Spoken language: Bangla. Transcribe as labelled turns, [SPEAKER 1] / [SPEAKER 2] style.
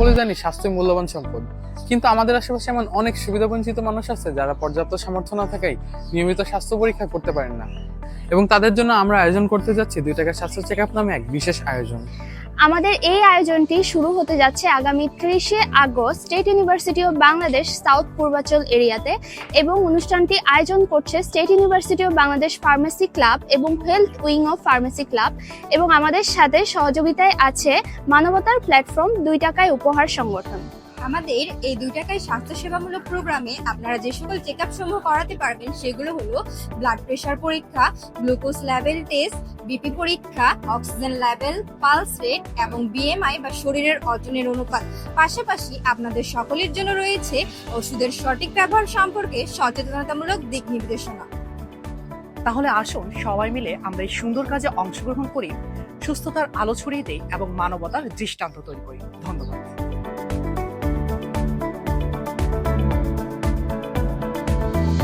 [SPEAKER 1] সকলে জানি স্বাস্থ্য মূল্যবান সম্পদ। কিন্তু আমাদের আশেপাশে এমন অনেক সুবিধাবঞ্চিত মানুষ আছে যারা পর্যাপ্ত সামর্থ্য না থাকায় নিয়মিত স্বাস্থ্য পরীক্ষা করতে পারেন না। এবং তাদের জন্য আমরা আয়োজন করতে যাচ্ছি দুই টাকার স্বাস্থ্য চেক আপ নামে এক বিশেষ আয়োজন।
[SPEAKER 2] আমাদের এই আয়োজনটি শুরু হতে যাচ্ছে আগামী ত্রিশে August state university of Bangladesh south Purbachal এরিয়াতে এবং অনুষ্ঠানটি আয়োজন করছে state university of Bangladesh pharmacy club এবং health wing of pharmacy club এবং আমাদের সাথে সহযোগিতায় আছে মানবতার প্ল্যাটফর্ম দুই টাকায় উপহার সংগঠন।
[SPEAKER 3] আমাদের এই দুই টাকায় স্বাস্থ্যসেবামূলক প্রোগ্রামে আপনারা যে সকল চেক আপ সমূহ করাতে পারবেন, সেগুলো হলো ব্লাড প্রেশার পরীক্ষা গ্লুকোজ লেভেল টেস্ট বিপি পরীক্ষা অক্সিজেন লেভেল পালস রেট এবং বিএমআই বা শরীরের ওজনের অনুপাত। পাশাপাশি আপনাদের সকলের জন্য রয়েছে ওষুধের সঠিক ব্যবহার সম্পর্কে সচেতনতামূলক দিক নির্দেশনা।
[SPEAKER 4] তাহলে আসুন সবাই মিলে আমরা এই সুন্দর কাজে অংশগ্রহণ করি, সুস্থতার আলো ছড়িয়ে দেই এবং মানবতার দৃষ্টান্ত তৈরি করি। ধন্যবাদ।